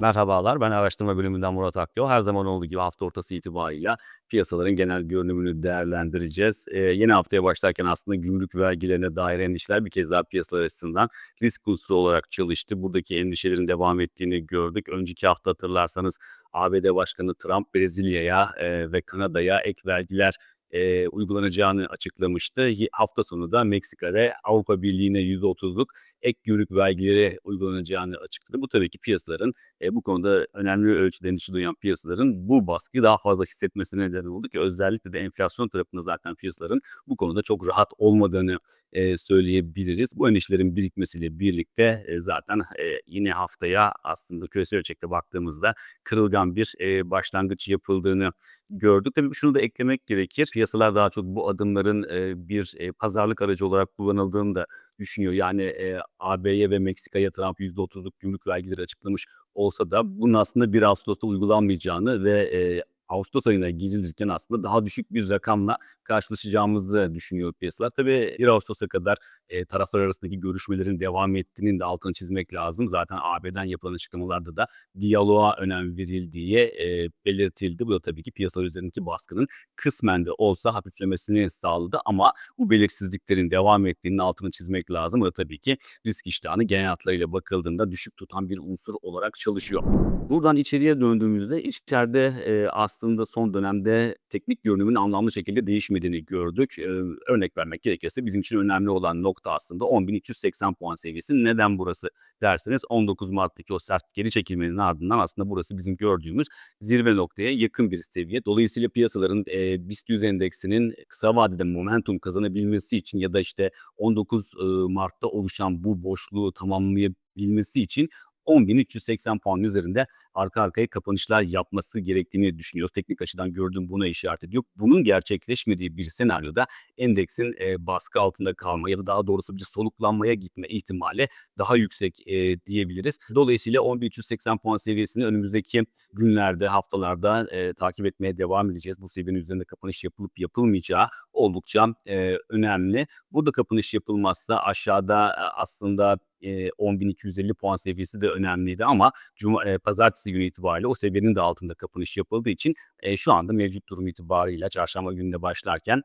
Merhabalar, ben araştırma bölümünden Murat Akyol. Her zaman olduğu gibi hafta ortası itibarıyla piyasaların genel görünümünü değerlendireceğiz. Eee, yeni haftaya başlarken aslında gümrük vergilerine dair endişeler bir kez daha piyasalar açısından risk unsuru olarak çalıştı. Buradaki endişelerin devam ettiğini gördük. Önceki hafta hatırlarsanız ABD Başkanı Trump Brezilya'ya eee, ve Kanada'ya ek vergiler eee, uygulanacağını açıklamıştı. Hafta sonu da Meksika Avrupa Birliği'ne %30'luk ek gümrük vergileri uygulanacağını açıkladı. Bu tabii ki piyasaların e, bu konuda önemli ölçüde endişe duyan piyasaların bu baskıyı daha fazla hissetmesine neden oldu ki özellikle de enflasyon tarafında zaten piyasaların bu konuda çok rahat olmadığını e, söyleyebiliriz. Bu endişelerin birikmesiyle birlikte e, zaten e, yine haftaya aslında küresel ölçekte baktığımızda kırılgan bir e, başlangıç yapıldığını gördük. Tabii şunu da eklemek gerekir. Piyasalar daha çok bu adımların e, bir e, pazarlık aracı olarak kullanıldığını da düşünüyor. Yani, eee, AB'ye ve Meksika'ya Trump %30'luk gümrük vergileri açıklamış olsa da bunun aslında 1 Ağustos'ta uygulanmayacağını ve, eee, ağustos ayına gidilirken aslında daha düşük bir rakamla karşılaşacağımızı düşünüyor piyasalar. Tabii 1 Ağustos'a kadar, eee, taraflar arasındaki görüşmelerin devam ettiğinin de altını çizmek lazım. Zaten AB'den yapılan açıklamalarda da diyaloğa önem verildiği, eee, belirtildi. Bu da tabii ki piyasalar üzerindeki baskının kısmen de olsa hafiflemesini sağladı ama bu belirsizliklerin devam ettiğinin altını çizmek lazım. O da tabii ki risk iştahını genel hatlarıyla bakıldığında düşük tutan bir unsur olarak çalışıyor. Buradan içeriye döndüğümüzde içeride, eee, aslında son dönemde teknik görünümün anlamlı şekilde değişmediğini gördük. Eee, örnek vermek gerekirse bizim için önemli olan nokta aslında 10.380 puan seviyesi. Neden burası derseniz 19 Mart'taki o sert geri çekilmenin ardından aslında burası bizim gördüğümüz zirve noktaya yakın bir seviye. Dolayısıyla piyasaların, eee, BIST 100 endeksinin kısa vadede momentum kazanabilmesi için ya da işte 19, ııı, Mart'ta oluşan bu boşluğu tamamlayabilmesi için 10.380 puanın üzerinde arka arkaya kapanışlar yapması gerektiğini düşünüyoruz. Teknik açıdan gördüğüm buna işaret ediyor. Bunun gerçekleşmediği bir senaryoda endeksin, eee, baskı altında kalma ya da daha doğrusu bir soluklanmaya gitme ihtimali daha yüksek, eee, diyebiliriz. Dolayısıyla 10.380 puan seviyesini önümüzdeki günlerde, haftalarda, eee, takip etmeye devam edeceğiz. Bu seviyenin üzerinde kapanış yapılıp yapılmayacağı oldukça, eee, önemli. Burada kapanış yapılmazsa aşağıda, aaa, aslında, eee, 10.250 puan seviyesi de önemliydi ama cuma eee, pazartesi günü itibariyle o seviyenin de altında kapanış yapıldığı için, eee, şu anda mevcut durum itibarıyla çarşamba gününe başlarken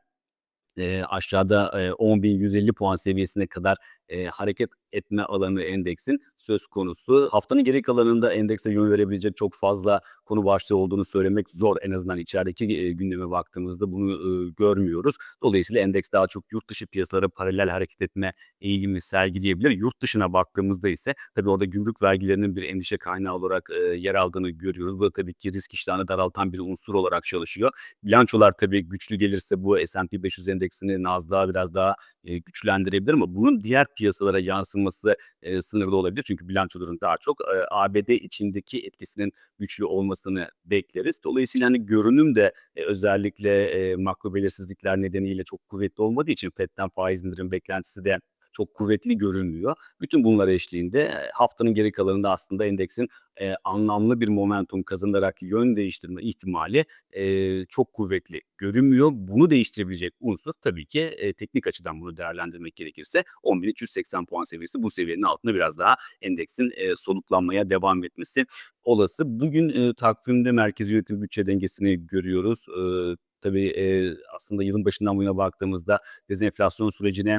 Eee, aşağıda, eee, 10.150 puan seviyesine kadar, eee, hareket etme alanı endeksin söz konusu. Haftanın geri kalanında endekse yön verebilecek çok fazla konu başlığı olduğunu söylemek zor. En azından içerideki, eee, gündeme baktığımızda bunu, ııı, görmüyoruz. Dolayısıyla endeks daha çok yurt dışı piyasalara paralel hareket etme eğilimi sergileyebilir. Yurt dışına baktığımızda ise tabii orada gümrük vergilerinin bir endişe kaynağı olarak, eee, yer aldığını görüyoruz. Bu da tabii ki risk iştahını daraltan bir unsur olarak çalışıyor. Bilançolar tabii güçlü gelirse bu S&P 500 endeksini, Nasdaq'ı biraz daha, eee, güçlendirebilir ama bunun diğer piyasalara yansıması, eee, sınırlı olabilir. Çünkü bilançoların daha çok, eee, ABD içindeki etkisinin güçlü olmasını bekleriz. Dolayısıyla, hani, görünüm de, eee, özellikle, eee, makro belirsizlikler nedeniyle çok kuvvetli olmadığı için FED'den faiz indirim beklentisi de çok kuvvetli görünmüyor. Bütün bunlar eşliğinde, haftanın geri kalanında aslında endeksin, eee, anlamlı bir momentum kazanarak yön değiştirme ihtimali, eee, çok kuvvetli görünmüyor. Bunu değiştirebilecek unsur tabii ki, eee, teknik açıdan bunu değerlendirmek gerekirse 10.380 puan seviyesi. Bu seviyenin altında biraz daha endeksin, eee, soluklanmaya devam etmesi olası. Bugün, eee, takvimde merkezi yönetim bütçe dengesini görüyoruz. Iıı, tabii, eee, aslında yılın başından bu yana baktığımızda dezenflasyon sürecine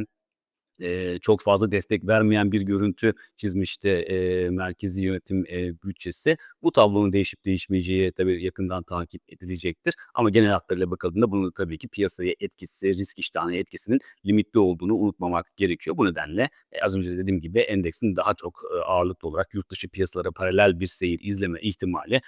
Eee, çok fazla destek vermeyen bir görüntü çizmişti, eee, merkezi yönetim, eee, bütçesi. Bu tablonun değişip değişmeyeceği tabii yakından takip edilecektir ama genel hatlarıyla bakıldığında bunun tabii ki piyasaya etkisi, risk iştahına etkisinin limitli olduğunu unutmamak gerekiyor. Bu nedenle, eee, az önce de dediğim gibi endeksin daha çok, eee, ağırlıklı olarak yurt dışı piyasalara paralel bir seyir izleme ihtimali,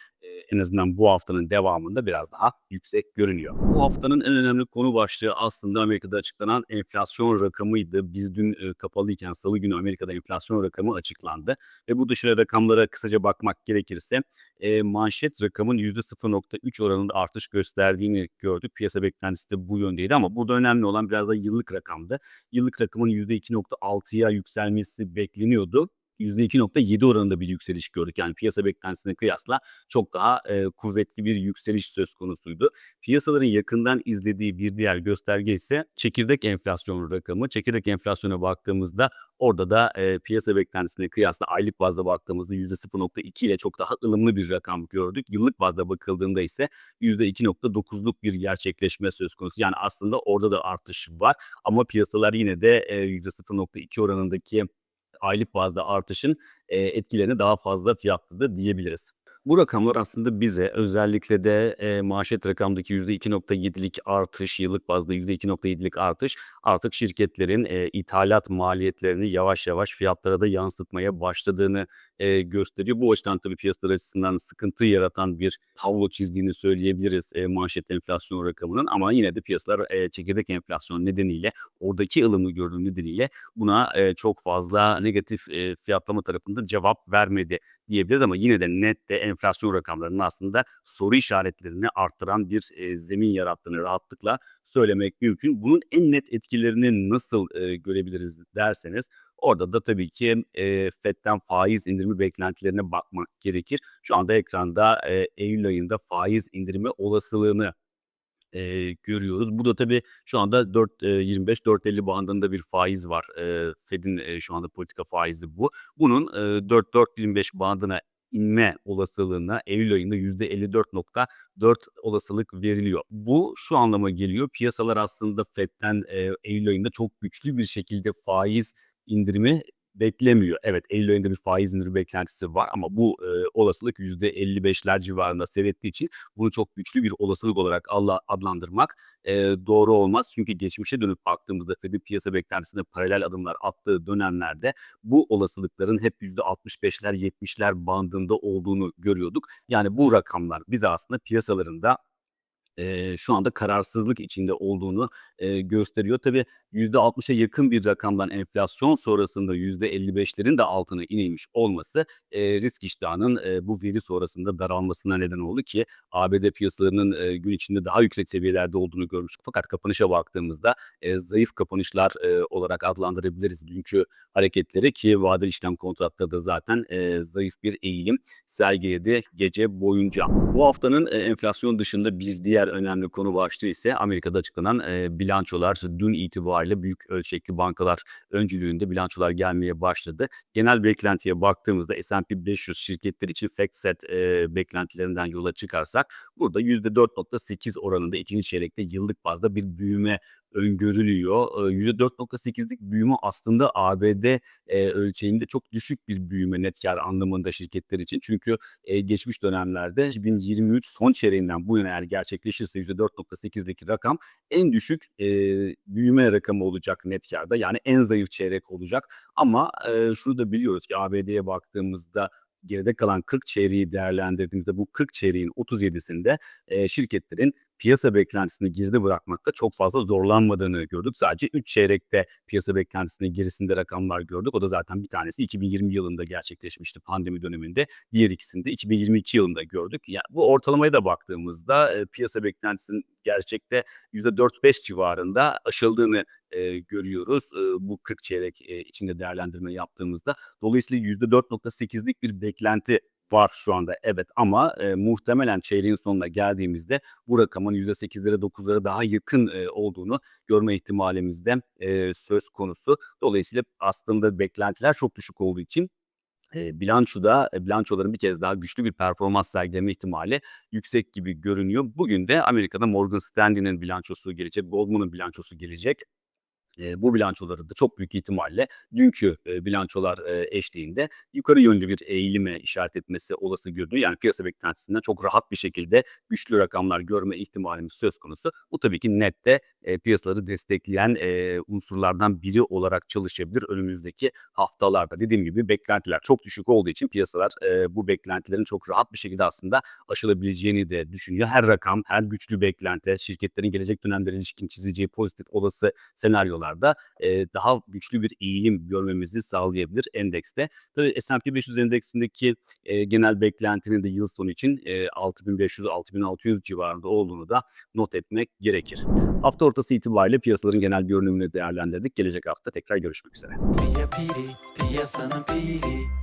en azından bu haftanın devamında biraz daha yüksek görünüyor. Bu haftanın en önemli konu başlığı aslında Amerika'da açıklanan enflasyon rakamıydı. Biz dün, eee, kapalıyken salı günü Amerika'da enflasyon rakamı açıklandı ve bu dışarı rakamlara kısaca bakmak gerekirse, eee, manşet rakamın %0.3 oranında artış gösterdiğini gördük. Piyasa beklentisi de bu yöndeydi ama burada önemli olan biraz da yıllık rakamdı. Yıllık rakamın %2.6'ya yükselmesi bekleniyordu. %2.7 oranında bir yükseliş gördük. Yani piyasa beklentisine kıyasla çok daha e, kuvvetli bir yükseliş söz konusuydu. Piyasaların yakından izlediği bir diğer gösterge ise çekirdek enflasyon rakamı. Çekirdek enflasyona baktığımızda orada da e, piyasa beklentisine kıyasla aylık bazda baktığımızda %0.2 ile çok daha ılımlı bir rakam gördük. Yıllık bazda bakıldığında ise %2.9'luk bir gerçekleşme söz konusu. Yani aslında orada da artış var ama piyasalar yine de e, %0.2 oranındaki aylık bazda artışın etkilerini daha fazla fiyatladı diyebiliriz. Bu rakamlar aslında bize özellikle de e, maaşet rakamdaki %2.7'lik artış, yıllık bazda %2.7'lik artış artık şirketlerin e, ithalat maliyetlerini yavaş yavaş fiyatlara da yansıtmaya başladığını e, gösteriyor. Bu açıdan tabii piyasalar açısından sıkıntı yaratan bir tablo çizdiğini söyleyebiliriz e, manşet enflasyon rakamının ama yine de piyasalar e, çekirdek enflasyon nedeniyle oradaki ılımı gördüğü nedeniyle buna e, çok fazla negatif e, fiyatlama tarafında cevap vermedi diyebiliriz ama yine de nette enflasyon rakamlarının aslında soru işaretlerini arttıran bir e, zemin yarattığını rahatlıkla söylemek mümkün. Bunun en net etkilerini nasıl e, görebiliriz derseniz orada da tabii ki e, FED'den faiz indirimi beklentilerine bakmak gerekir. Şu anda ekranda e, Eylül ayında faiz indirimi olasılığını e, görüyoruz. Bu da tabii şu anda 4 e, 25-4.50 bandında bir faiz var. E, Fed'in e, şu anda politika faizi bu. Bunun e, 4-4.25 bandına inme olasılığına Eylül ayında %54.4 olasılık veriliyor. Bu şu anlama geliyor. Piyasalar aslında Fed'den e, Eylül ayında çok güçlü bir şekilde faiz indirimi beklemiyor. Evet Eylül ayında bir faiz indirimi beklentisi var ama bu e, olasılık %55'ler civarında seyrettiği için bunu çok güçlü bir olasılık olarak Allah adlandırmak e, doğru olmaz. Çünkü geçmişe dönüp baktığımızda Fed'in piyasa beklentisinde paralel adımlar attığı dönemlerde bu olasılıkların hep %65'ler 70'ler bandında olduğunu görüyorduk. Yani bu rakamlar bize aslında piyasaların eee, şu anda kararsızlık içinde olduğunu, eee, gösteriyor. Tabii %60'a yakın bir rakamdan enflasyon sonrasında %55'lerin de altına inilmiş olması, eee, risk iştahının, eee, bu veri sonrasında daralmasına neden oldu ki ABD piyasalarının, eee, gün içinde daha yüksek seviyelerde olduğunu görmüştük. Fakat kapanışa baktığımızda, eee, zayıf kapanışlar, eee, olarak adlandırabiliriz dünkü hareketleri ki vadeli işlem kontratları da zaten, eee, zayıf bir eğilim sergiledi gece boyunca. Bu haftanın, eee, enflasyon dışında bir diğer önemli konu başlığı ise Amerika'da açıklanan, eee, bilançolar. Dün itibariyle büyük ölçekli bankalar öncülüğünde bilançolar gelmeye başladı. Genel beklentiye baktığımızda S&P 500 şirketleri için FactSet, eee, beklentilerinden yola çıkarsak burada %4.8 oranında ikinci çeyrekte yıllık bazda bir büyüme öngörülüyor. Eee, %4.8'lik büyüme aslında ABD, ölçeğinde çok düşük bir büyüme net kâr anlamında şirketler için. Çünkü, geçmiş dönemlerde 2023 son çeyreğinden bu yana eğer gerçekleşirse %4.8'deki rakam en düşük, büyüme rakamı olacak net kârda. Yani en zayıf çeyrek olacak ama, şunu da biliyoruz ki ABD'ye baktığımızda geride kalan 40 çeyreği değerlendirdiğimizde bu 40 çeyreğin 37'sinde, eee, şirketlerin piyasa beklentisini geride bırakmakta çok fazla zorlanmadığını gördük. Sadece 3 çeyrekte piyasa beklentisinin gerisinde rakamlar gördük. O da zaten bir tanesi 2020 yılında gerçekleşmişti pandemi döneminde. Diğer ikisini de 2022 yılında gördük. Ya bu ortalamaya da baktığımızda, eee, piyasa beklentisinin gerçekte %4-5 civarında aşıldığını, eee, görüyoruz, ııı, bu 40 çeyrek, eee, içinde değerlendirme yaptığımızda. Dolayısıyla %4.8'lik bir beklenti var şu anda evet ama, eee, muhtemelen çeyreğin sonuna geldiğimizde bu rakamın %8'lere 9'lara daha yakın, eee, olduğunu görme ihtimalimiz de, eee, söz konusu. Dolayısıyla aslında beklentiler çok düşük olduğu için, eee, bilançoda, eee, bilançoların bir kez daha güçlü bir performans sergileme ihtimali yüksek gibi görünüyor. Bugün de Amerika'da Morgan Stanley'nin bilançosu gelecek, Goldman'ın bilançosu gelecek. Bu bilançoların da çok büyük ihtimalle dünkü, bilançolar, eşliğinde yukarı yönlü bir eğilime işaret etmesi olası görünüyor. Yani piyasa beklentisinden çok rahat bir şekilde güçlü rakamlar görme ihtimalimiz söz konusu. Bu tabii ki nette, piyasaları destekleyen, unsurlardan biri olarak çalışabilir önümüzdeki haftalarda. Dediğim gibi beklentiler çok düşük olduğu için piyasalar, bu beklentilerin çok rahat bir şekilde aslında aşılabileceğini de düşünüyor. Her rakam, her güçlü beklenti şirketlerin gelecek dönemlere ilişkin çizeceği pozitif olası senaryolarda, eee, daha güçlü bir eğilim görmemizi sağlayabilir endekste. Tabii S&P 500 endeksindeki, eee, genel beklentinin de yıl sonu için, eee, 6.500-6.600 civarında olduğunu da not etmek gerekir. Hafta ortası itibariyle piyasaların genel görünümünü değerlendirdik. Gelecek hafta tekrar görüşmek üzere. Pia piri, Piyasanın piri